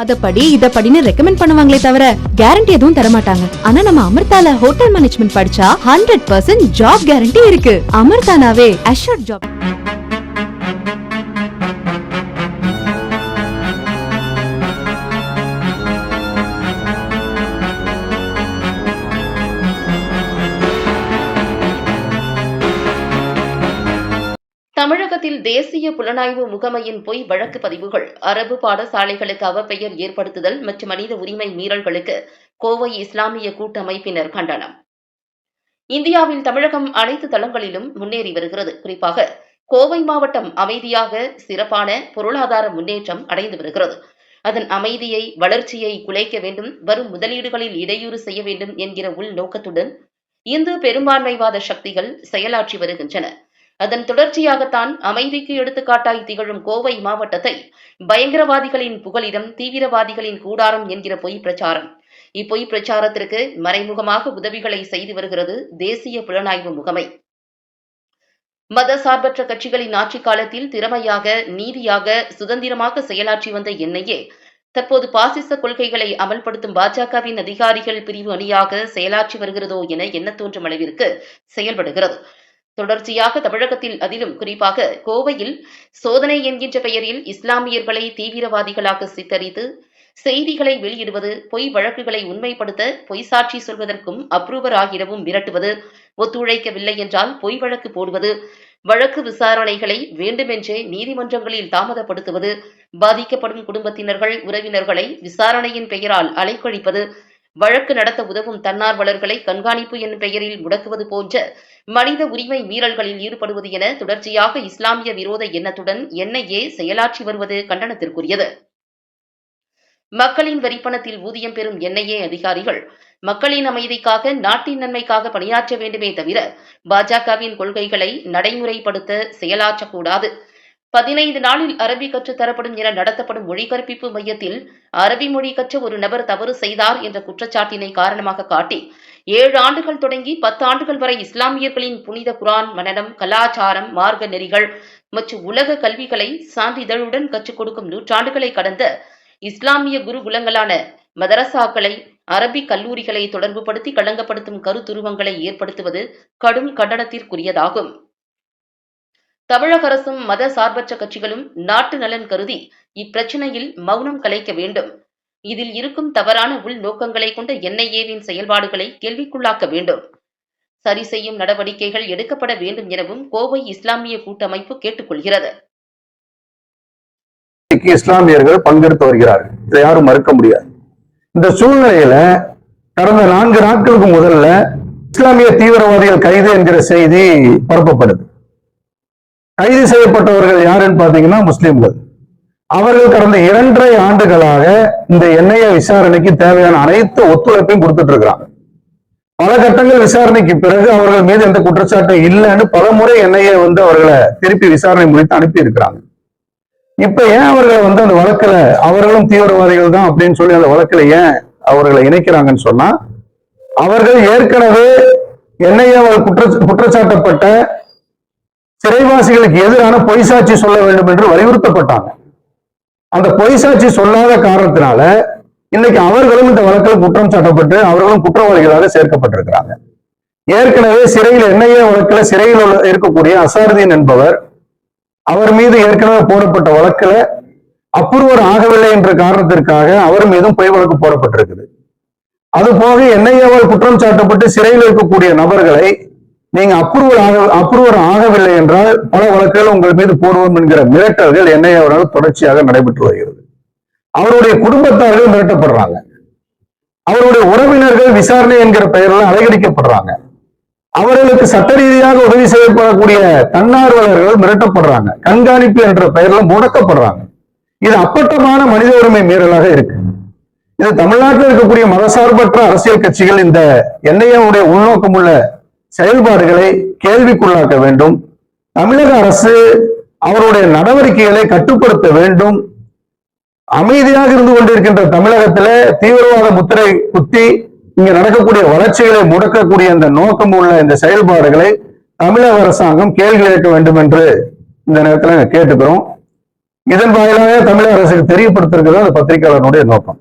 அத படி இதை படின்னு ரெக்கமெண்ட் பண்ணுவாங்களே தவிர கேரண்டி எதுவும் தர மாட்டாங்க ஆனா நம்ம அமிர்தால ஹோட்டல் மேனேஜ்மெண்ட் படிச்சா ஹண்ட்ரட் பர்சன்ட் ஜாப் கேரண்டி இருக்கு. அமிர்தானாவே அஷோர்ட் ஜாப் தமிழகத்தில் தேசிய புலனாய்வு முகமையின் பொய் வழக்கு பதிவுகள் அரபு பாடசாலைகளுக்கு அவப்பெயர் ஏற்படுத்துதல் மற்றும் மனித உரிமை மீறல்களுக்கு கோவை இஸ்லாமிய கூட்டமைப்பினர் கண்டனம். இந்தியாவில் தமிழகம் அனைத்து தளங்களிலும் முன்னேறி வருகிறது. குறிப்பாக கோவை மாவட்டம் அமைதியாக சிறப்பான பொருளாதார முன்னேற்றம் அடைந்து வருகிறது. அதன் அமைதியை வளர்ச்சியை குலைக்க வேண்டும் வரும் முதலீடுகளில் இடையூறு செய்ய வேண்டும் என்கிற உள்நோக்கத்துடன் இந்து பெரும்பான்மைவாத சக்திகள் செயலாற்றி வருகின்றன. அதன் தொடர்ச்சியாகத்தான் அமைதிக்கு எடுத்துக்காட்டாய் திகழும் கோவை மாவட்டத்தை பயங்கரவாதிகளின் புகலிடம் தீவிரவாதிகளின் கூடாரம் என்கிற பொய் பிரச்சாரம். இப்பொய் பிரச்சாரத்திற்கு மறைமுகமாக உதவிகளை செய்து வருகிறது தேசிய புலனாய்வு முகமை. மத சார்பற்ற கட்சிகளின் ஆட்சி காலத்தில் திறமையாக நீதியாக சுதந்திரமாக செயலாற்றி வந்த என்ஐஏ தற்போது பாசிச கொள்கைகளை அமல்படுத்தும் பாஜகவின் அதிகாரிகள் பிரிவு அணியாக செயலாற்றி வருகிறதோ என எண்ண தோன்றும் அளவிற்கு செயல்படுகிறது. தொடர்ச்சியாக தமிழகத்தில் அதிலும் குறிப்பாக கோவையில் சோதனை என்கின்ற பெயரில் இஸ்லாமியர்களை தீவிரவாதிகளாக சித்தரித்து செய்திகளை வெளியிடுவது பொய் வழக்குகளை உண்மைப்படுத்த பொய் சாட்சி சொல்வதற்கும் அப்ரூவர் ஆகிடவும் மிரட்டுவது ஒத்துழைக்கவில்லை என்றால் பொய் வழக்கு போடுவது வழக்கு விசாரணைகளை வேண்டுமென்றே நீதிமன்றங்களில் தாமதப்படுத்துவது பாதிக்கப்படும் குடும்பத்தினர்கள் உறவினர்களை விசாரணையின் பெயரால் அலைக்கழிப்பது வழக்கு நடத்த உதவும் தன்னார்வலர்களை கண்காணிப்பு என்ற பெயரில் முடக்குவது போன்ற மனித உரிமை மீறல்களில் ஈடுபடுவது என தொடர்ச்சியாக இஸ்லாமிய விரோத எண்ணத்துடன் என்ஐஏ செயலாற்றி வருவது கண்டனத்திற்குரியது. மக்களின் வரிப்பணத்தில் ஊதியம் பெறும் என்ஐஏ அதிகாரிகள் மக்களின் அமைதிக்காக நாட்டின் நன்மைக்காக பணியாற்ற வேண்டுமே தவிர பாஜகவின் கொள்கைகளை நடைமுறைப்படுத்த செயலாற்றக்கூடாது. பதினைந்து நாளில் அரபி கற்று தரப்படும் என நடத்தப்படும் மொழிகற்பிப்பு மையத்தில் அரபி மொழி கற்ற ஒரு நபர் தவறு செய்தார் என்ற குற்றச்சாட்டினை காரணமாக காட்டி ஏழு ஆண்டுகள் தொடங்கி பத்து ஆண்டுகள் வரை இஸ்லாமியர்களின் புனித குரான் மனநம் கலாச்சாரம் மார்க்க நெறிகள் மற்றும் உலக கல்விகளை சான்றிதழுடன் கற்றுக் கொடுக்கும் நூற்றாண்டுகளை கடந்த இஸ்லாமிய குருகுலங்களான மதரசாக்களை அரபிக் கல்லூரிகளை தொடர்புபடுத்தி களங்கப்படுத்தும் கருத்துருவங்களை ஏற்படுத்துவது கடும் கண்டனத்திற்குரியதாகும். தமிழக அரசும் மத சார்பற்ற கட்சிகளும் நாட்டு நலன் கருதி இப்பிரச்சினையில் மௌனம் கலைக்க வேண்டும். இதில் இருக்கும் தவறான உள் நோக்கங்களை கொண்ட என்ஐஏவின் செயல்பாடுகளை கேள்விக்குள்ளாக்க வேண்டும். சரி செய்யும் நடவடிக்கைகள் எடுக்கப்பட வேண்டும் எனவும் கோவை இஸ்லாமிய கூட்டமைப்பு கேட்டுக்கொள்கிறது. இஸ்லாமியர்கள் பங்கெடுத்து வருகிறார்கள். இதை யாரும் மறுக்க முடியாது. இந்த சூழ்நிலையில கடந்த நான்கு நாட்களுக்கு முதல்ல இஸ்லாமிய தீவிரவாதிகள் கைது என்கிற செய்தி பரப்பப்படுது. கைது செய்யப்பட்டவர்கள் யாருன்னு பாத்தீங்கன்னா முஸ்லிம்கள். அவர்கள் கடந்த இரண்டரை ஆண்டுகளாக இந்த எண்ணெய விசாரணைக்கு தேவையான அனைத்து ஒத்துழைப்பையும் கொடுத்துட்டு இருக்கிறாங்க. பல கட்டங்கள் விசாரணைக்கு பிறகு அவர்கள் மீது எந்த குற்றச்சாட்டும் இல்லைன்னு பல முறை என்ஐஏ வந்து அவர்களை திருப்பி விசாரணை முடித்து அனுப்பி இருக்கிறாங்க இப்ப ஏன் அவர்களை வந்து அந்த வழக்குல அவர்களும் தீவிரவாதிகள் தான் அப்படின்னு சொல்லி அந்த வழக்குல ஏன் அவர்களை இணைக்கிறாங்கன்னு சொன்னா அவர்கள் ஏற்கனவே என்ஐஏ குற்ற குற்றச்சாட்டப்பட்ட சிறைவாசிகளுக்கு எதிரான பொய் சாட்சி சொல்ல வேண்டும் என்று வலியுறுத்தப்பட்டாங்க. அந்த பொய் சாட்சி சொல்லாத காரணத்தினால இன்னைக்கு அவர்களும் இந்த வழக்கில் குற்றம் சாட்டப்பட்டு அவர்களும் குற்றவாளிகளாக சேர்க்கப்பட்டிருக்கிறாங்க. ஏற்கனவே சிறையில் என்ஐஏ வழக்கில் சிறையில் உள்ள- இருக்கக்கூடிய அசாருதீன் என்பவர் அவர் மீது ஏற்கனவே போடப்பட்ட வழக்குல அப்ரூவர் ஆகவில்லை என்ற காரணத்திற்காக அவர் மீதும் பொய் வழக்கு போடப்பட்டிருக்குது. அது போக என்ஐஏவால் குற்றம் சாட்டப்பட்டு சிறையில் இருக்கக்கூடிய நபர்களை நீங்க அப்ரூவல் ஆக அப்ரூவர் ஆகவில்லை என்றால் பல வழக்குகள் உங்கள் மீது போடுவோம் என்கிற மிரட்டல்கள் என்ஐஏவால் தொடர்ச்சியாக நடைபெற்று வருகிறது. அவருடைய குடும்பத்தார்கள் மிரட்டப்படுறாங்க. அவருடைய உறவினர்கள் விசாரணை என்கிற பெயரில் அலைகழிக்கப்படுறாங்க அவர்களுக்கு சட்ட ரீதியாக உதவி செய்யப்படக்கூடிய தன்னார்வலர்கள் மிரட்டப்படுறாங்க. கண்காணிப்பு என்ற பெயர்ல முடக்கப்படுறாங்க. இது அப்பட்டமான மனித உரிமை மீறலாக இருக்கு. இது தமிழ்நாட்டில் இருக்கக்கூடிய மதசார்பற்ற அரசியல் கட்சிகள் இந்த என்ஐஏவுடைய உள்நோக்கமுள்ள செயல்பாடுகளை கேள்விக்குள்ளாக்க வேண்டும். தமிழக அரசு அவருடைய நடவடிக்கைகளை கட்டுப்படுத்த வேண்டும். அமைதியாக இருந்து கொண்டிருக்கின்ற தமிழகத்துல தீவிரவாத முத்திரை குத்தி இங்க நடக்கக்கூடிய வளர்ச்சிகளை முடக்கக்கூடிய இந்த நோக்கம் உள்ள இந்த செயல்பாடுகளை தமிழக அரசாங்கம் கேள்வி கேட்க வேண்டும் என்று இந்த நேரத்தில் கேட்டுக்கிறோம். இதன் வாயிலாக தமிழக அரசுக்கு தெரியப்படுத்திருக்கிறது அந்த பத்திரிகையாளர்களுடைய நோக்கம்.